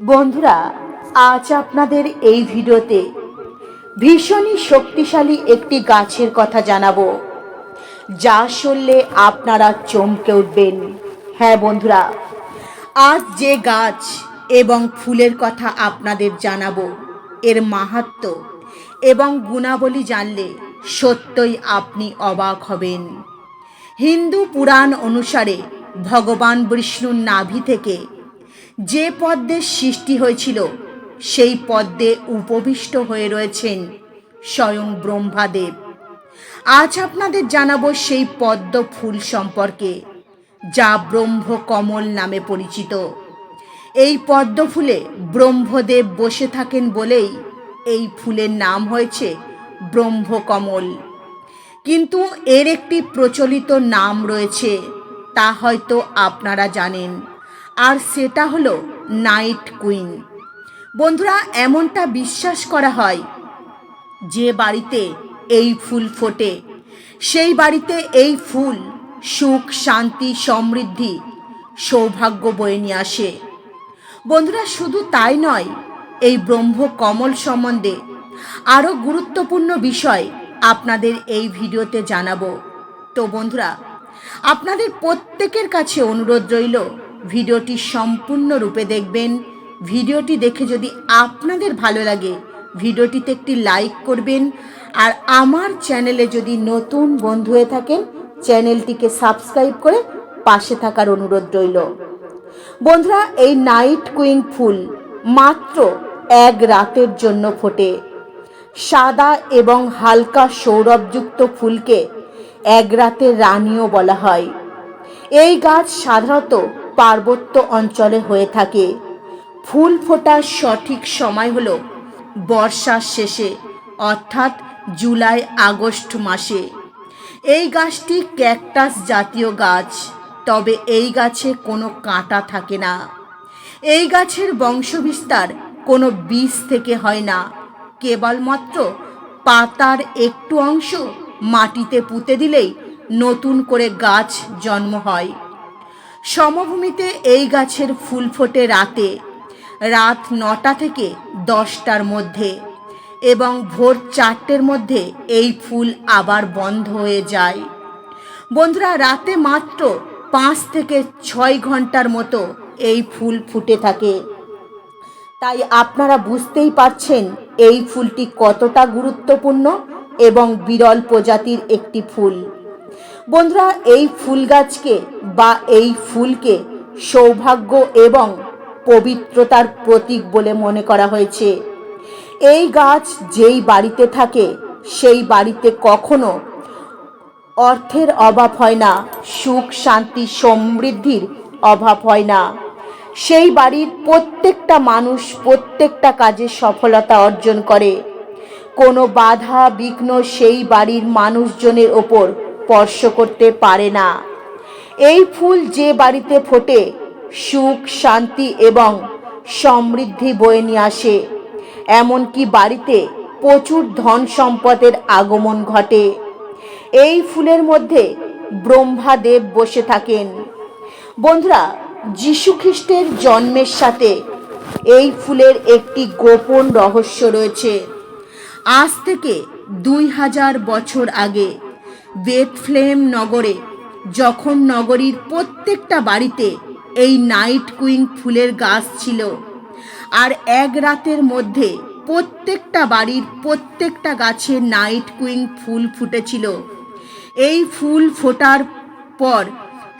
বন্ধুরা, আজ আপনাদের এই ভিডিওতে ভীষণই শক্তিশালী একটি গাছের কথা জানাব। যা শুনলে আপনারা চমকে উঠবেন। হ্যাঁ বন্ধুরা, আজ যে গাছ এবং ফুলের কথা আপনাদের জানাব, এর মাহাত্ম এবং গুণাবলী জানলে সত্যই আপনি অবাক হবেন। হিন্দু পুরাণ অনুসারে ভগবান বিষ্ণুর নাভি থেকে যে পদ্মের সৃষ্টি হয়েছিল, সেই পদ্মে উপবিষ্ট হয়ে রয়েছেন স্বয়ং ব্রহ্মাদেব। আজ আপনাদের জানাব সেই পদ্ম ফুল সম্পর্কে, যা ব্রহ্মকমল নামে পরিচিত। এই পদ্ম ফুলে ব্রহ্মদেব বসে থাকেন বলেই এই ফুলের নাম হয়েছে ব্রহ্মকমল। কিন্তু এর একটি প্রচলিত নাম রয়েছে, তা হয়তো আপনারা জানেন। আর সেটা হলো নাইট কুইন। বন্ধুরা, এমনটা বিশ্বাস করা হয় যে বাড়িতে এই ফুল ফোটে। সেই বাড়িতে এই ফুল সুখ, শান্তি, সমৃদ্ধি, সৌভাগ্য বয়ে নিয়ে আসে। বন্ধুরা, শুধু তাই নয়, এই ব্রহ্ম কমল সম্বন্ধে আরও গুরুত্বপূর্ণ বিষয় আপনাদের এই ভিডিওতে জানাব। তো বন্ধুরা, আপনাদের প্রত্যেকের কাছে অনুরোধ রইল ভিডিওটি সম্পূর্ণরূপে দেখবেন। ভিডিওটি দেখে যদি আপনাদের ভালো লাগে, ভিডিওটিতে একটি লাইক করবেন। আর আমার চ্যানেলে যদি নতুন বন্ধু হয়ে থাকেন, চ্যানেলটিকে সাবস্ক্রাইব করে পাশে থাকার অনুরোধ রইল। বন্ধুরা, এই নাইট কুইং ফুল মাত্র এক রাতের জন্য ফোটে। সাদা এবং হালকা সৌরভযুক্ত ফুলকে এক রাতের রানীও বলা হয়। এই গাছ সাধারণত পার্বত্য অঞ্চলে হয়ে থাকে। ফুল ফোটার সঠিক সময় হলো বর্ষার শেষে, অর্থাৎ জুলাই আগস্ট মাসে। এই গাছটি ক্যাকটাস জাতীয় গাছ, তবে এই গাছে কোনো কাঁটা থাকে না। এই গাছের বংশবিস্তার কোনো বীজ থেকে হয় না। কেবলমাত্র পাতার একটু অংশ মাটিতে পুঁতে দিলেই নতুন করে গাছ জন্ম হয়। সমভূমিতে এই গাছের ফুল ফোটে রাতে। রাত নটা থেকে দশটার মধ্যে এবং ভোর চারটের মধ্যে এই ফুল আবার বন্ধ হয়ে যায়। বন্ধুরা, রাতে মাত্র পাঁচ থেকে ছয় ঘণ্টার মতো এই ফুল ফুটে থাকে। তাই আপনারা বুঝতেই পারছেন এই ফুলটি কতটা গুরুত্বপূর্ণ এবং বিরল প্রজাতির একটি ফুল। বন্ধুরা, এই ফুল গাছকে বা এই ফুলকে সৌভাগ্য এবং পবিত্রতার প্রতীক বলে মনে করা হয়েছে। এই গাছ যেই বাড়িতে থাকে, সেই বাড়িতে কখনো অর্থের অভাব হয় না, সুখ, শান্তি, সমৃদ্ধির অভাব হয় না। সেই বাড়ির প্রত্যেকটা মানুষ প্রত্যেকটা কাজে সফলতা অর্জন করে। কোনো বাধা, বিঘ্ন সেই বাড়ির মানুষজনের ওপর স্পর্শ করতে পারে না। এই ফুল যে বাড়িতে ফোটে, সুখ, শান্তি এবং সমৃদ্ধি বয়ে নিয়ে আসে। এমনকি বাড়িতে প্রচুর ধন সম্পদের আগমন ঘটে। এই ফুলের মধ্যে ব্রহ্মাদেব বসে থাকেন। বন্ধুরা খ্রিস্টের জন্মের সাথে এই ফুলের একটি গোপন রহস্য রয়েছে। আজ থেকে দুই হাজার বছর আগে বেথফ্লেম নগরে, যখন নগরীর প্রত্যেকটা বাড়িতে এই নাইট কুইং ফুলের গাছ ছিল। আর এক রাতের মধ্যে প্রত্যেকটা বাড়ির প্রত্যেকটা গাছে নাইট কুইং ফুল ফুটেছিল। এই ফুল ফোটার পর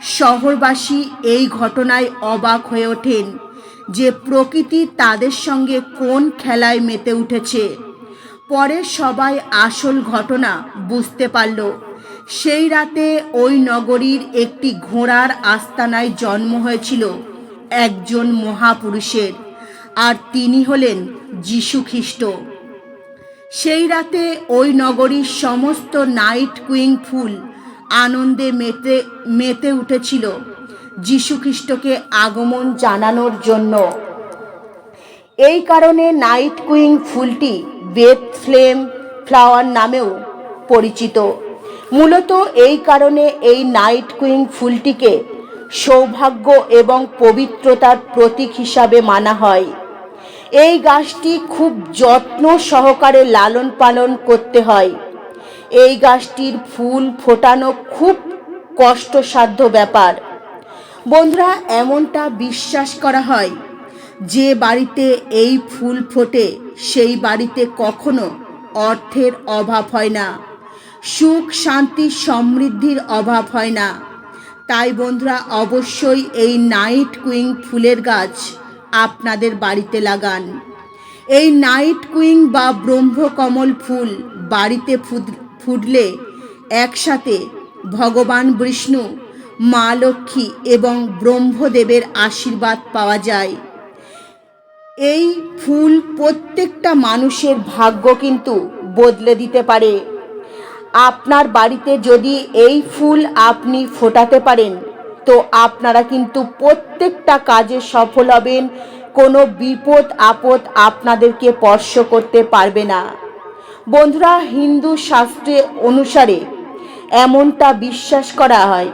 শহরবাসী এই ঘটনায় অবাক হয়ে ওঠেন যে প্রকৃতি তাদের সঙ্গে কোন খেলায় মেতে উঠেছে। পরে সবাই আসল ঘটনা বুঝতে পারল। সেই রাতে ওই নগরীর একটি ঘোড়ার আস্তানায় জন্ম হয়েছিল একজন মহাপুরুষের, আর তিনি হলেন খ্রিস্ট সেই রাতে ওই নগরীর সমস্ত নাইট কুইং ফুল আনন্দে মেতে মেতে উঠেছিল যীশুখ্রিস্টকে আগমন জানানোর জন্য। এই কারণে নাইট কুইং ফুলটি বেথ ফ্লেম ফ্লাওয়ার নামেও পরিচিত। মূলত এই কারণে এই নাইট কুইং ফুলটিকে সৌভাগ্য এবং পবিত্রতার প্রতীক হিসাবে মানা হয়। এই গাছটি খুব যত্ন সহকারে লালন পালন করতে হয়। এই গাছটির ফুল ফোটানো খুব কষ্টসাধ্য ব্যাপার। বন্ধুরা, এমনটা বিশ্বাস করা হয় যে বাড়িতে এই ফুল ফোটে, সেই বাড়িতে কখনো অর্থের অভাব হয় না। সুখ, শান্তি, সমৃদ্ধির অভাব হয় না। তাই বন্ধুরা, অবশ্যই এই নাইট কুইং ফুলের গাছ আপনাদের বাড়িতে লাগান। এই নাইট কুইং বা ব্রহ্মকমল ফুল বাড়িতে ফুটলে একসাথে ভগবান বিষ্ণু, মা লক্ষ্মী এবং ব্রহ্মদেবের আশীর্বাদ পাওয়া যায়। এই ফুল প্রত্যেকটা মানুষের ভাগ্য কিন্তু বদলে দিতে পারে। আপনার বাড়িতে যদি এই ফুল আপনি ফোটাতে পারেন, তো আপনারা কিন্তু প্রত্যেকটা কাজে সফল হবেন। কোনো বিপদ আপদ আপনাদেরকে স্পর্শ করতে পারবে না। বন্ধুরা, হিন্দু শাস্ত্রে অনুসারে এমনটা বিশ্বাস করা হয়,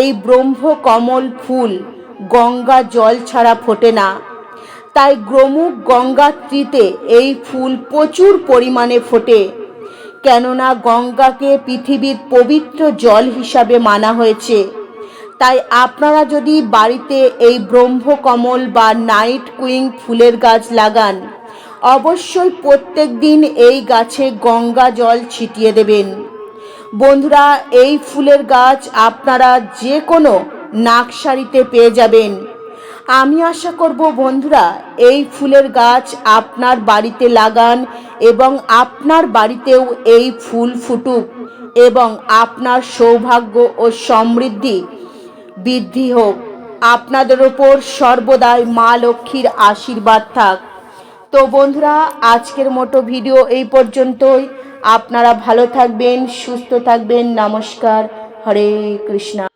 এই ব্রহ্ম কমল ফুল গঙ্গা জল ছাড়া ফোটে না। তাই গ্রমুক গঙ্গাত্রীতে এই ফুল প্রচুর পরিমাণে ফোটে। কেননা গঙ্গাকে পৃথিবীর পবিত্র জল হিসাবে মানা হয়েছে। তাই আপনারা যদি বাড়িতে এই ব্রহ্মকমল বা নাইট কুইং ফুলের গাছ লাগান, অবশ্যই প্রত্যেক দিন এই গাছে গঙ্গা জল ছিটিয়ে দেবেন। বন্ধুরা, এই ফুলের গাছ আপনারা যে কোনো নাকসারিতে পেয়ে যাবেন। আমি আশা করব, বন্ধুরা, এই ফুলের গাছ আপনার বাড়িতে লাগান এবং আপনার বাড়িতেও এই ফুল ফুটুক এবং আপনার সৌভাগ্য ও সমৃদ্ধি বৃদ্ধি হোক। আপনাদের ওপর সর্বদাই মা লক্ষ্মীর আশীর্বাদ থাক। তো বন্ধুরা, আজকের মতো ভিডিও এই পর্যন্তই। আপনারা ভালো থাকবেন, সুস্থ থাকবেন। নমস্কার। হরে কৃষ্ণা।